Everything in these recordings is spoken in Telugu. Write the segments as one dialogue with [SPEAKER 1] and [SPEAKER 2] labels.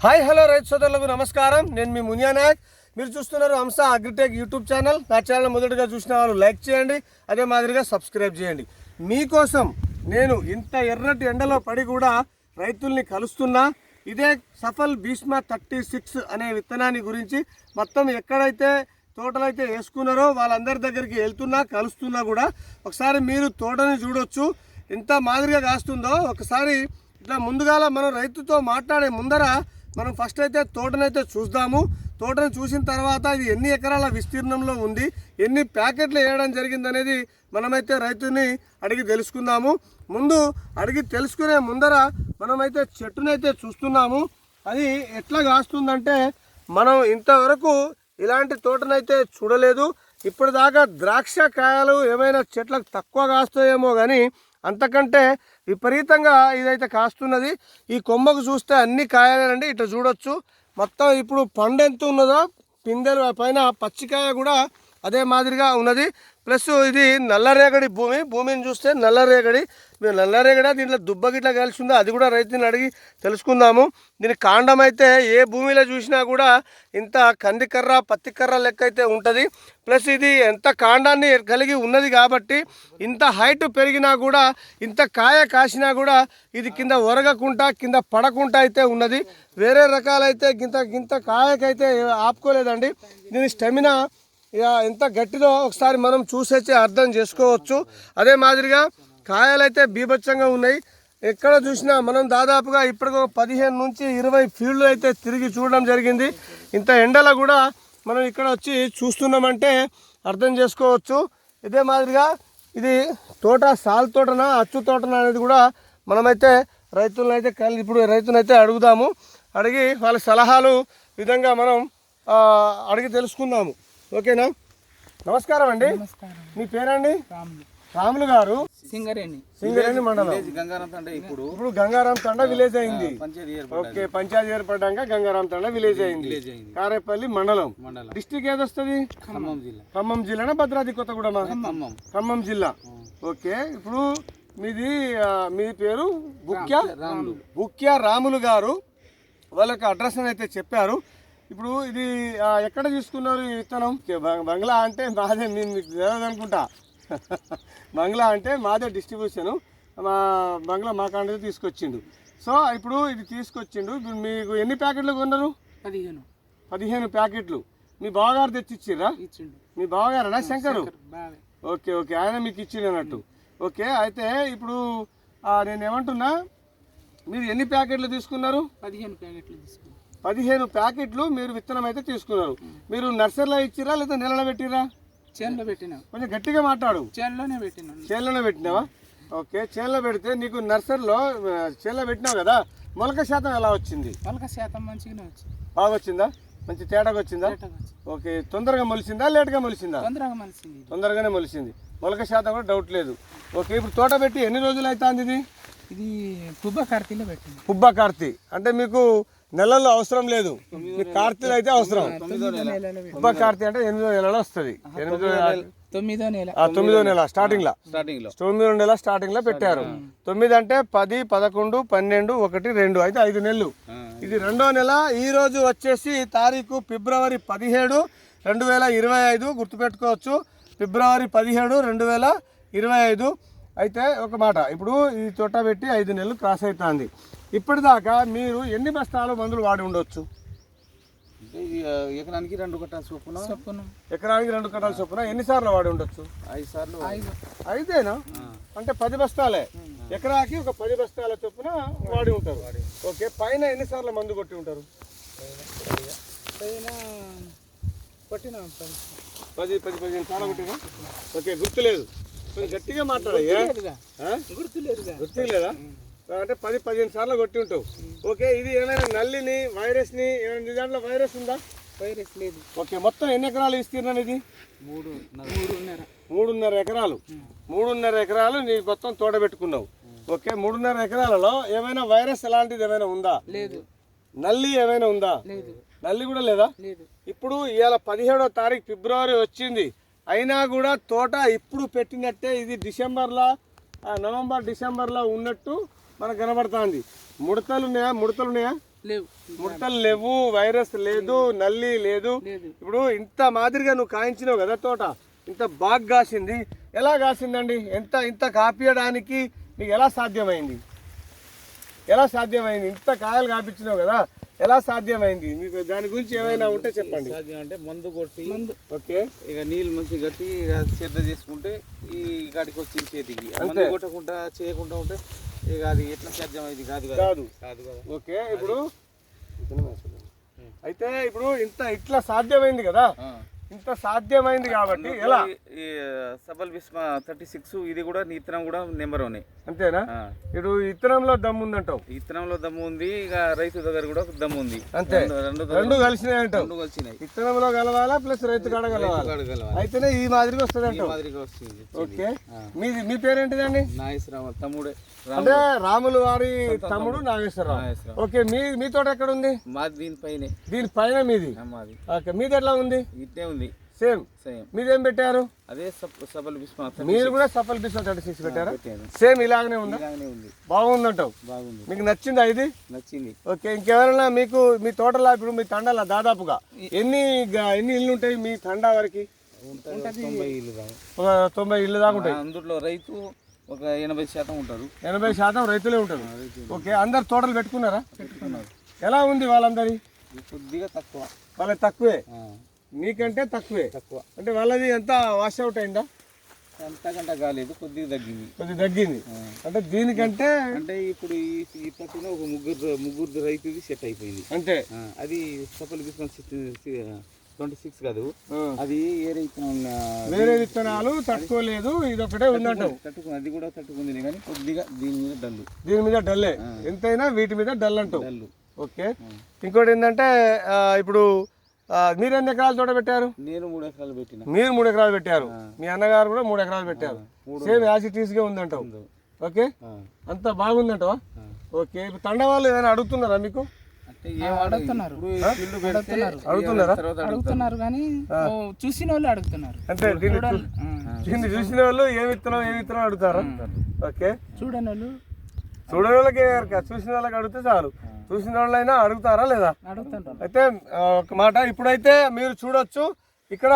[SPEAKER 1] హాయ్ హలో రైతు సోదరులకు నమస్కారం. నేను మీ మునియా నాయక్. మీరు చూస్తున్నారు హంస అగ్రిటెక్ యూట్యూబ్ ఛానల్. నా ఛానల్ మొదటగా చూసిన వాళ్ళు లైక్ చేయండి అదే మాదిరిగా సబ్స్క్రైబ్ చేయండి. మీకోసం నేను ఇంత ఎర్రటి ఎండలో పడి కూడా రైతుల్ని కలుస్తున్నా. ఇదే సఫల్ భీష్మ థర్టీ సిక్స్ అనే విత్తనాన్ని గురించి మొత్తం ఎక్కడైతే తోటలైతే వేసుకున్నారో వాళ్ళందరి దగ్గరికి వెళ్తున్నా కలుస్తున్నా కూడా ఒకసారి మీరు తోటని చూడొచ్చు. ఎంత మాదిరిగా కాస్తుందో ఒకసారి ఇట్లా ముందుగాల మనం రైతుతో మాట్లాడే ముందర మనం ఫస్ట్ అయితే తోటనైతే చూద్దాము. తోటను చూసిన తర్వాత ఇది ఎన్ని ఎకరాల విస్తీర్ణంలో ఉంది ఎన్ని ప్యాకెట్లు వేయడం జరిగిందనేది మనమైతే రైతుని అడిగి తెలుసుకుందాము. ముందు అడిగి తెలుసుకునే ముందర మనమైతే చెట్టునైతే చూస్తున్నాము. అది ఎట్లా కాస్తుందంటే మనం ఇంతవరకు ఇలాంటి తోటనైతే చూడలేదు. ఇప్పటిదాకా ద్రాక్ష కాయలు ఏమైనా చెట్లకు తక్కువ కాస్తాయేమో కానీ అంతకంటే విపరీతంగా ఇదైతే కాస్తున్నది. ఈ కొమ్మకు చూస్తే అన్ని కాయలేనండి. ఇట్లా చూడొచ్చు. మొత్తం ఇప్పుడు పండు ఎంత ఉన్నదో పిందెలు పైన పచ్చికాయ కూడా అదే మాదిరిగా ఉన్నది. ప్లస్ ఇది నల్లరేగడి భూమి. భూమిని చూస్తే నల్లరేగడి మీరు నల్లరేగడ దీంట్లో దుబ్బ గిట్లా కలిసి ఉందో అది కూడా రైతుని అడిగి తెలుసుకుందాము. దీని కాండం అయితే ఏ భూమిలో చూసినా కూడా ఇంత కందికర్ర పత్తికర్ర లెక్క అయితే ఉంటుంది. ప్లస్ ఇది ఎంత కాండాన్ని కలిగి ఉన్నది కాబట్టి ఇంత హైట్ పెరిగినా కూడా ఇంత కాయ కాసినా కూడా ఇది కింద ఒరగకుండా కింద పడకుండా అయితే ఉన్నది. వేరే రకాలైతే గింత గింత కాయకైతే ఆపుకోలేదండి. దీని స్టెమినా ఇక ఎంత గట్టిదో ఒకసారి మనం చూసేసి అర్థం చేసుకోవచ్చు. అదే మాదిరిగా కాయలైతే బీభత్సంగా ఉన్నాయి. ఎక్కడ చూసినా మనం దాదాపుగా ఇప్పటికి ఒక పదిహేను నుంచి ఇరవై ఫీల్డ్లు అయితే తిరిగి చూడడం జరిగింది. ఇంత ఎండలో కూడా మనం ఇక్కడ వచ్చి చూస్తున్నామంటే అర్థం చేసుకోవచ్చు. ఇదే మాదిరిగా ఇది తోట సాల్ తోటనా అచ్చు తోటనా అనేది కూడా మనమైతే రైతులను అయితే కలిసి ఇప్పుడు రైతునైతే అడుగుదాము. అడిగి వాళ్ళ సలహాలు విధంగా మనం అడిగి తెలుసుకుందాము. ఓకేనా? నమస్కారం అండి. మీ పేరండి?
[SPEAKER 2] రాములు.
[SPEAKER 1] రాములు గారు.
[SPEAKER 2] సింగరేణి.
[SPEAKER 1] సింగరేణి మండలం.
[SPEAKER 3] గంగారం తండ ఇప్పుడు.
[SPEAKER 1] ఇప్పుడు గంగారాం తండ విలేజ్ అయింది.
[SPEAKER 3] పంచాయతీ
[SPEAKER 1] ఓకే పంచాయతీ ఏర్పడ్డాక గంగారాం తండ విలేజ్ అయింది. కారేపల్లి మండలం.
[SPEAKER 3] మండలం.
[SPEAKER 1] డిస్టిక్ ఏదొస్తుంది
[SPEAKER 3] ఖమ్మం జిల్లా.
[SPEAKER 1] ఖమ్మం జిల్లానా భద్రాద్రి కొత్తగూడమా?
[SPEAKER 3] ఖమ్మం.
[SPEAKER 1] జిల్లా. ఓకే ఇప్పుడు మీది మీ పేరు బుక్యా?
[SPEAKER 3] రాములు.
[SPEAKER 1] బుక్యా రాములు గారు. వాళ్ళకి అడ్రస్ అయితే చెప్పారు. ఇప్పుడు ఇది ఎక్కడ తీసుకున్నారు ఈ విత్తనం? బంగ్లా అంటే మాదే మీ- మీకు తెలియదు అనుకుంటా. బంగ్లా అంటే మాదే డిస్ట్రిబ్యూషన్. మా బంగ్లా మా కాండ తీసుకొచ్చిండు. సో ఇప్పుడు ఇది తీసుకొచ్చిండు. ఇప్పుడు మీకు ఎన్ని ప్యాకెట్లు కొన్నారు?
[SPEAKER 2] పదిహేను.
[SPEAKER 1] పదిహేను ప్యాకెట్లు. మీ బావగారు తెచ్చిచ్చిర్రా?
[SPEAKER 2] ఇచ్చిండు.
[SPEAKER 1] మీ బావగారనా శంకరు? ఓకే ఓకే ఆయన మీకు ఇచ్చిండు అన్నట్టు. ఓకే అయితే ఇప్పుడు ఆ, నేను ఏమంటున్నా మీరు ఎన్ని ప్యాకెట్లు తీసుకున్నారు?
[SPEAKER 2] పదిహేను ప్యాకెట్లు తీసుకున్నాం.
[SPEAKER 1] పదిహేను ప్యాకెట్లు మీరు విత్తనం అయితే తీసుకున్నారు. మీరు నర్సరీలో ఇచ్చిరా లేదా నెలలో పెట్టిరా?
[SPEAKER 2] చేనులో పెట్టినాం.
[SPEAKER 1] కొంచెం గట్టిగా మాట్లాడు.
[SPEAKER 2] చేనులోనే పెట్టినాం.
[SPEAKER 1] చేనులోనే పెట్టినావా? ఓకే చేనులో పెడితే నీకు నర్సరీలో చేనులో పెట్టినావు కదా మొలక శాతం ఎలా వచ్చింది?
[SPEAKER 2] మొలక శాతం మంచిగానే వచ్చింది.
[SPEAKER 1] బాగా వచ్చిందా? మంచి తేడాగా వచ్చింది? ఓకే తొందరగా మొలిసిందా లేట్గా మొలిసిందా?
[SPEAKER 2] తొందరగా మలిసింది.
[SPEAKER 1] తొందరగానే మొలిసింది. మొలక శాతం కూడా డౌట్ లేదు. ఓకే ఇప్పుడు తోట పెట్టి ఎన్ని రోజులు అవుతుంది ఇది?
[SPEAKER 2] ఇది పుబ్బ కార్తీలో పెట్టింది.
[SPEAKER 1] పుబ్బ కార్తీ అంటే మీకు నెలల్లో అవసరం లేదు. మీకు కార్తీలు అయితే అవసరం. పుబ్బ కార్తీ అంటే ఎనిమిదో నెలలో వస్తుంది. ఎనిమిదో
[SPEAKER 2] తొమ్మిదో నెల.
[SPEAKER 1] తొమ్మిదో నెల. స్టార్టింగ్ లా
[SPEAKER 3] స్టార్టింగ్లో
[SPEAKER 1] తొమ్మిదో నెల స్టార్టింగ్లో పెట్టారు. తొమ్మిది అంటే పది పదకొండు పన్నెండు ఒకటి రెండు అయితే ఐదు నెలలు. ఇది రెండో నెల. ఈ రోజు వచ్చేసి తారీఖు ఫిబ్రవరి పదిహేడు రెండు వేల ఇరవై ఐదు. గుర్తుపెట్టుకోవచ్చు. ఫిబ్రవరి పదిహేడు రెండు వేల ఇరవై ఐదు. అయితే ఒక మాట. ఇప్పుడు ఈ తోట పెట్టి ఐదు నెలలు క్రాస్ అవుతుంది. ఇప్పటిదాకా మీరు ఎన్ని బస్తాలు మందులు వాడి ఉండొచ్చు?
[SPEAKER 3] ఎకరానికి రెండు కట్టాల చొప్పున.
[SPEAKER 2] చొప్పున.
[SPEAKER 1] ఎకరానికి రెండు కట్టాల చొప్పున ఎన్నిసార్లు వాడి ఉండొచ్చు?
[SPEAKER 3] ఐదు సార్లు
[SPEAKER 2] ఐదు.
[SPEAKER 1] ఐదేనా? అంటే పది బస్తాలే. ఎకరాకి ఒక పది బస్తాల చొప్పున వాడి ఉంటారు. ఓకే పైన ఎన్నిసార్లు మందు కొట్టి ఉంటారు?
[SPEAKER 2] పైన కొట్టినాం పది.
[SPEAKER 1] పది పది పదిహేను సార్లు కొట్టినా? ఓకే గుర్తులేదు. కొంచెం గట్టిగా మాట్లాడయ్యా?
[SPEAKER 2] గుర్తులేదుగా.
[SPEAKER 1] గుర్తులేదా? అంటే పది పదిహేను సార్లు కొట్టి ఉంటావు. ఓకే ఇది ఏమైనా నల్లిని వైరస్ని ఏమైనా దాంట్లో వైరస్ ఉందా?
[SPEAKER 2] వైరస్ లేదు.
[SPEAKER 1] ఓకే మొత్తం ఎన్ని ఎకరాలు విస్తీర్ణం ఇది?
[SPEAKER 3] మూడు
[SPEAKER 2] మూడున్నర.
[SPEAKER 1] మూడున్నర ఎకరాలు. మూడున్నర ఎకరాలు నీ మొత్తం తోడబెట్టుకున్నావు. ఓకే మూడున్నర ఎకరాలలో ఏమైనా వైరస్ ఎలాంటిది ఏమైనా ఉందా?
[SPEAKER 2] లేదు.
[SPEAKER 1] నల్లి ఏమైనా ఉందా?
[SPEAKER 2] లేదు.
[SPEAKER 1] నల్లి కూడా లేదా?
[SPEAKER 2] లేదు.
[SPEAKER 1] ఇప్పుడు ఇవాళ పదిహేడో తారీఖు ఫిబ్రవరి వచ్చింది. అయినా కూడా తోట ఇప్పుడు పెట్టినట్టే ఇది డిసెంబర్లో నవంబర్ డిసెంబర్లో ఉన్నట్టు మనకు కనబడుతుంది. ముడతలు ఉన్నాయా ముడతలు ఉన్నాయా
[SPEAKER 2] లేవు.
[SPEAKER 1] ముడతలు లేవు వైరస్ లేదు నల్లి లేదు. ఇప్పుడు ఇంత మాదిరిగా నువ్వు కాయించినావు కదా తోట? ఇంత బాగా కాసింది. ఎలా కాసిందండి? ఎంత ఇంత కాపీయడానికి మీకు ఎలా సాధ్యమైంది? ఎలా సాధ్యమైంది? ఇంత కాయలు కాపించినావు కదా ఎలా సాధ్యమైంది? మీకు దాని గురించి ఏమైనా ఉంటే చెప్పండి.
[SPEAKER 3] సాధ్యం అంటే మందు కొట్టి
[SPEAKER 1] ఓకే.
[SPEAKER 3] ఇక నీళ్ళు మంచి కట్టి ఇక శ్రద్ధ చేసుకుంటే ఈ గాడికి వచ్చింది చేతికి. మందు కొట్టకుండా చేయకుండా ఉంటే ఎట్లా సాధ్యం? కాదు కదా.
[SPEAKER 1] కాదు.
[SPEAKER 3] కాదు కదా.
[SPEAKER 1] ఓకే ఇప్పుడు? అయితే ఇప్పుడు ఇంత ఇట్లా సాధ్యమైంది కదా. ఇంత సాధ్యమైంది కాబట్టి ఎలా?
[SPEAKER 3] ఈ- సబల్ బిస్మా థర్టీ సిక్స్ ఇది కూడా ఈ ఇత్తనం కూడా నెంబర్ వన్
[SPEAKER 1] అంతేనా? ఇప్పుడు ఇత్తనంలో దమ్ము ఉందంటావు?
[SPEAKER 3] ఇత్తనంలో దమ్ము ఉంది ఇక రైతు దగ్గర కూడా దమ్ము ఉంది.
[SPEAKER 1] అంతే.
[SPEAKER 3] రెండు-
[SPEAKER 1] కలిసినాయి అంటావు.
[SPEAKER 3] రెండు కలిసినాయి.
[SPEAKER 1] విత్తనంలో కలవాలా ప్లస్ రైతు కాడ కలవాలా? అయితేనే ఈ మాదిరిగా వస్తుంది అంటావు.
[SPEAKER 3] మాదిరిగా వస్తుంది
[SPEAKER 1] ఓకే. మీది మీ పేరేంటిదండి?
[SPEAKER 3] నాగేశ్వరరావు తమ్ముడే.
[SPEAKER 1] అంటే రాములు వారి తమ్ముడు. నాగేశ్వరరావు. ఓకే మీ మీ తోట ఎక్కడ ఉంది
[SPEAKER 3] మాది దీనిపైనే
[SPEAKER 1] దీని పైన మీది?
[SPEAKER 3] ఆ, మాది.
[SPEAKER 1] ఓకే మీది ఎట్లా ఉంది?
[SPEAKER 3] ఇట్టే ఉంది.
[SPEAKER 1] సేమ్.
[SPEAKER 3] సేమ్.
[SPEAKER 1] మీదేం పెట్టారు?
[SPEAKER 3] అదే బిస్మా
[SPEAKER 1] మీరు కూడా సఫల్ బిస్ థర్టీ సిక్స్ పెట్టారా? సేమ్ ఇలాగనే ఉందా?
[SPEAKER 3] ఉంది.
[SPEAKER 1] బాగుందంటావు.
[SPEAKER 3] బాగుంది.
[SPEAKER 1] మీకు నచ్చిందా ఇది?
[SPEAKER 3] నచ్చింది.
[SPEAKER 1] ఓకే ఇంకెవరైనా మీకు మీ తోటలో ఇప్పుడు మీ తండాల దాదాపుగా? ఎన్ని ఎన్ని ఇల్లు ఉంటాయి మీ తండా వరకు?
[SPEAKER 3] తొంభై ఇల్లు
[SPEAKER 1] దాకా. ఉంటాయి.
[SPEAKER 3] అందులో రైతు ఒక ఎనభై శాతం ఉంటారు.
[SPEAKER 1] ఎనభై శాతం రైతులే ఉంటారు. ఓకే అందరు తోటలు పెట్టుకున్నారా? ఎలా ఉంది వాళ్ళందరి?
[SPEAKER 3] కొద్దిగా తక్కువ.
[SPEAKER 1] వాళ్ళకి తక్కువే?
[SPEAKER 3] ఆ,
[SPEAKER 1] మీకంటే తక్కువే?
[SPEAKER 3] తక్కువ.
[SPEAKER 1] అంటే వాళ్ళది ఎంత వాష్ అవుట్ అయిందా?
[SPEAKER 3] అంతకంట కాలేదు కొద్దిగా తగ్గింది.
[SPEAKER 1] కొద్దిగా తగ్గింది. అంటే దీనికంటే
[SPEAKER 3] అంటే ఇప్పుడు ఈ పట్టున ఒక ముగ్గురు ముగ్గురు రైతుది సెట్ అయిపోయింది. ఆ, అది సఫల్ బిస్మా ట్వంటీ సిక్స్ కాదు. అది రైతు
[SPEAKER 1] వేరే విత్తనాలు తట్టుకోలేదు ఇది ఒకటే ఉందంటావు.
[SPEAKER 3] తట్టుకుంది అది కూడా తట్టుకుంది కానీ కొద్దిగా దీని మీద డల్లు.
[SPEAKER 1] దీని మీద డల్లే. ఎంతైనా వీటి మీద డల్ అంటావు
[SPEAKER 3] డల్లు.
[SPEAKER 1] ఓకే. ఇంకోటి ఏంటంటే ఇప్పుడు మీరు ఎన్ని ఎకరాలు తోట పెట్టారు?
[SPEAKER 3] నేను మూడు ఎకరాలు పెట్టిన.
[SPEAKER 1] మీరు మూడు ఎకరాలు పెట్టారు. మీ అన్నగారు కూడా మూడు ఎకరాలు పెట్టారు. సేమ్ యాసిటీస్గా ఉందంటావు. ఓకే. అంత బాగుందంటావా? ఓకే. తండ వాళ్ళు ఏమైనా అడుగుతున్నారా మీకు?
[SPEAKER 3] అడుగుతున్నారు.
[SPEAKER 2] కానీ చూసిన వాళ్ళు అడుగుతున్నారు.
[SPEAKER 1] అంటే దీన్ని చూసిన వాళ్ళు ఏమి ఇస్తున్నాం ఏమి ఇస్తున్నాం అడుగుతారు? ఓకే.
[SPEAKER 2] చూడని వాళ్ళు
[SPEAKER 1] చూడని వాళ్ళకి? చూసిన వాళ్ళకి అడిగితే చాలు. చూసిన వాళ్ళైనా అడుగుతారా లేదా? అయితే ఒక మాట ఇప్పుడైతే మీరు చూడొచ్చు ఇక్కడ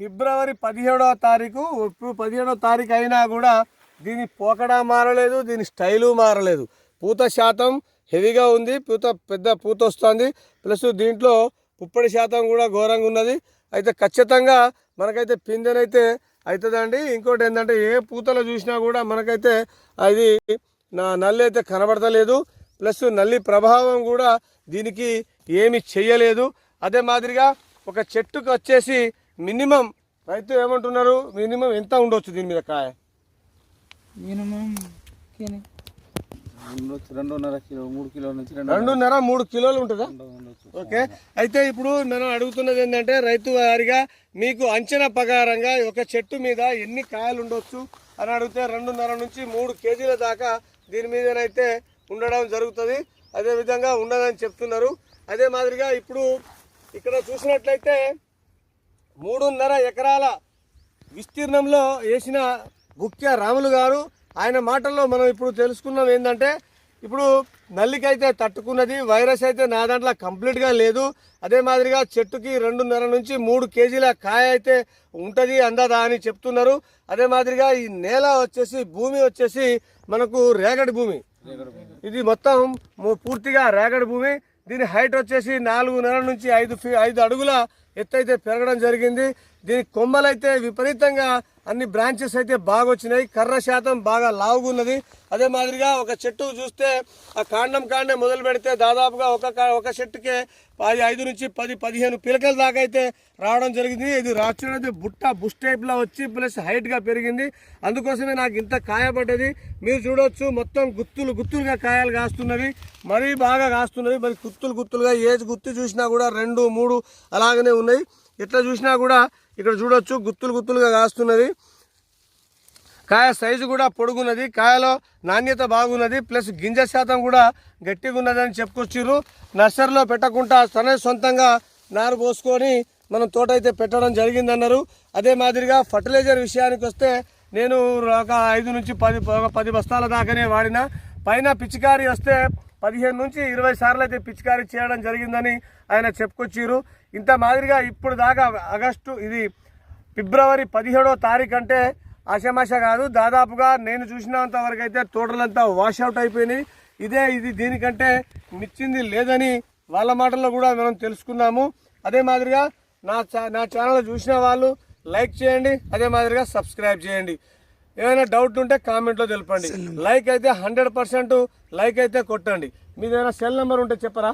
[SPEAKER 1] ఫిబ్రవరి పదిహేడవ తారీఖు ఇప్పుడు పదిహేడవ తారీఖు అయినా కూడా దీని పోకడా మారలేదు దీని స్టైలు మారలేదు. పూత శాతం హెవీగా ఉంది పూత పెద్ద పూత వస్తుంది. ప్లస్ దీంట్లో పుప్పడి శాతం కూడా ఘోరంగా ఉన్నది. అయితే ఖచ్చితంగా మనకైతే పిందెనైతే అవుతుందండి ఇంకోటి ఏంటంటే ఏ పూతలో చూసినా కూడా మనకైతే అది నా నల్లి అయితే కనబడతలేదు. ప్లస్ నల్లి ప్రభావం కూడా దీనికి ఏమి చెయ్యలేదు. అదే మాదిరిగా ఒక చెట్టుకు వచ్చేసి మినిమం రైతు ఏమంటున్నారు? మినిమం ఎంత ఉండొచ్చు దీని మీద కాయ?
[SPEAKER 2] మినిమం
[SPEAKER 3] ఉండొచ్చు రెండున్నర కిలో మూడు కిలో నుంచి రెండు
[SPEAKER 1] రెండున్నర మూడు కిలోలు ఉంటుందా? ఓకే. అయితే ఇప్పుడు మనం అడుగుతున్నది ఏంటంటే రైతు వారిగా మీకు అంచనా ప్రకారంగా ఒక చెట్టు మీద ఎన్ని కాయలు ఉండొచ్చు అని అడిగితే రెండున్నర నుంచి మూడు కేజీల దాకా దీని మీదనైతే ఉండడం జరుగుతుంది. అదే విధంగా ఉండదని చెప్తున్నారు. అదే మాదిరిగా ఇప్పుడు ఇక్కడ చూసినట్లయితే మూడున్నర ఎకరాల విస్తీర్ణంలో వేసిన ముఖ్య రాములు గారు ఆయన మాటల్లో మనం ఇప్పుడు తెలుసుకున్నాం ఏంటంటే ఇప్పుడు నల్లికైతే తట్టుకున్నది వైరస్ అయితే నా దాంట్లో కంప్లీట్గా లేదు. అదే మాదిరిగా చెట్టుకి రెండున్నర నుంచి మూడు కేజీల కాయ అయితే ఉంటుంది అందదా అని చెప్తున్నారు. అదే మాదిరిగా ఈ నేల వచ్చేసి భూమి వచ్చేసి మనకు రేగడి భూమి. ఇది మొత్తం పూర్తిగా రేగడి భూమి. దీని హైట్ వచ్చేసి నాలుగున్నర నుంచి ఐదు ఫీ ఐదు అడుగుల ఎత్తు అయితే పెరగడం జరిగింది. దీని కొమ్మలైతే విపరీతంగా అన్ని బ్రాంచెస్ అయితే బాగా వచ్చినాయి కర్ర శాతం బాగా లావుగున్నది. అదే మాదిరిగా ఒక చెట్టు చూస్తే ఆ కాండం కాండే మొదలు పెడితే దాదాపుగా ఒక కా- ఒక చెట్టుకే పది ఐదు నుంచి పది పదిహేను పిలకల దాకా అయితే రావడం జరిగింది. ఇది రాచున్నది బుట్ట బుష్ టైప్లో వచ్చి ప్లస్ హైట్గా పెరిగింది. అందుకోసమే నాకు ఇంత కాయపడ్డది. మీరు చూడొచ్చు మొత్తం గుత్తులు గుత్తులుగా కాయలు కాస్తున్నవి. మరీ బాగా కాస్తున్నవి. మరి గుత్తులు గుత్తులుగా ఏజ్ గుత్తి చూసినా కూడా రెండు మూడు అలాగనే ఉన్నాయి. ఎట్లా చూసినా కూడా ఇక్కడ చూడొచ్చు గుత్తులు గుత్తులుగా కాస్తున్నది కాయ సైజు కూడా పొడుగున్నది కాయలో నాణ్యత బాగున్నది ప్లస్ గింజ శాతం కూడా గట్టిగా ఉన్నదని చెప్పుకొచ్చిర్రు. నర్సరీలో పెట్టకుండా తనే సొంతంగా నారు పోసుకొని మనం తోట అయితే పెట్టడం జరిగిందన్నారు. అదే మాదిరిగా ఫర్టిలైజర్ విషయానికి వస్తే నేను ఒక ఐదు నుంచి పది ఒక పది బస్తాల దాకానే వాడిన. పైన పిచికారి వస్తే పదిహేను నుంచి ఇరవై సార్లు అయితే పిచికారీ చేయడం జరిగిందని ఆయన చెప్పుకొచ్చారు ఇంత మాదిరిగా ఇప్పుడు దాకా ఆగస్టు ఇది ఫిబ్రవరి పదిహేడో తారీఖు అంటే ఆషమాష కాదు దాదాపుగా నేను చూసినంత వరకు అయితే తోటలంతా వాషౌట్ అయిపోయినాయి. ఇదే ఇది దీనికంటే మిచ్చింది లేదని వాళ్ళ మాటల్లో కూడా మనం తెలుసుకున్నాము. అదే మాదిరిగా నా నా ఛానల్ చూసిన వాళ్ళు లైక్ చేయండి అదే మాదిరిగా సబ్స్క్రైబ్ చేయండి. ఏమైనా డౌట్ ఉంటే కామెంట్లో తెలపండి. లైక్ అయితే హండ్రెడ్ పర్సెంట్ లైక్ అయితే కొట్టండి. మీది ఏమైనా సెల్ నెంబర్ ఉంటే చెప్పరా?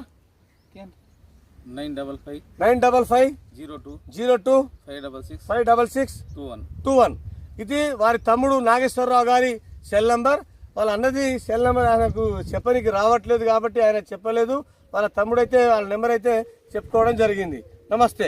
[SPEAKER 3] Nine double five
[SPEAKER 1] nine double five
[SPEAKER 3] zero two
[SPEAKER 1] zero two
[SPEAKER 3] five double six
[SPEAKER 1] five double six
[SPEAKER 3] two one
[SPEAKER 1] two one ఇది వారి తమ్ముడు నాగేశ్వరరావు గారి సెల్ నంబర్ వాళ్ళ అన్నది సెల్ నెంబర్ ఆయనకు చెప్పనికి రావట్లేదు కాబట్టి ఆయన చెప్పలేదు. వాళ్ళ తమ్ముడైతే వాళ్ళ నెంబర్ అయితే చెప్పుకోవడం జరిగింది. నమస్తే.